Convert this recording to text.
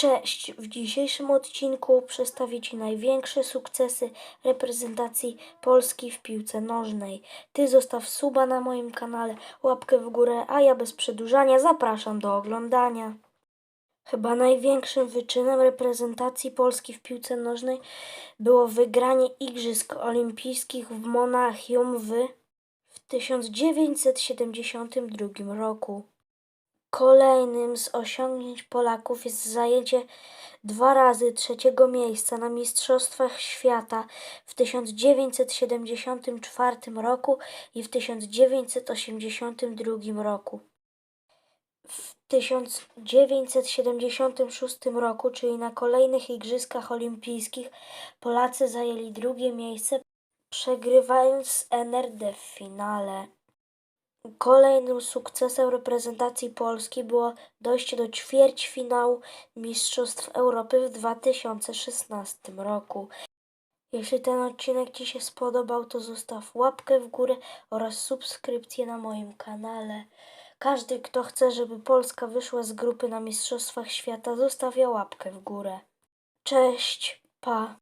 Cześć! W dzisiejszym odcinku przedstawię Ci największe sukcesy reprezentacji Polski w piłce nożnej. Ty zostaw suba na moim kanale, łapkę w górę, a ja bez przedłużania zapraszam do oglądania. Chyba największym wyczynem reprezentacji Polski w piłce nożnej było wygranie Igrzysk Olimpijskich w Monachium w, w 1972 roku. Kolejnym z osiągnięć Polaków jest zajęcie dwa razy trzeciego miejsca na Mistrzostwach Świata w 1974 roku i w 1982 roku. W 1976 roku, czyli na kolejnych Igrzyskach Olimpijskich, Polacy zajęli drugie miejsce, przegrywając z NRD w finale. Kolejnym sukcesem reprezentacji Polski było dojście do ćwierćfinału Mistrzostw Europy w 2016 roku. Jeśli ten odcinek Ci się spodobał, to zostaw łapkę w górę oraz subskrypcję na moim kanale. Każdy, kto chce, żeby Polska wyszła z grupy na Mistrzostwach Świata, zostawia łapkę w górę. Cześć, pa!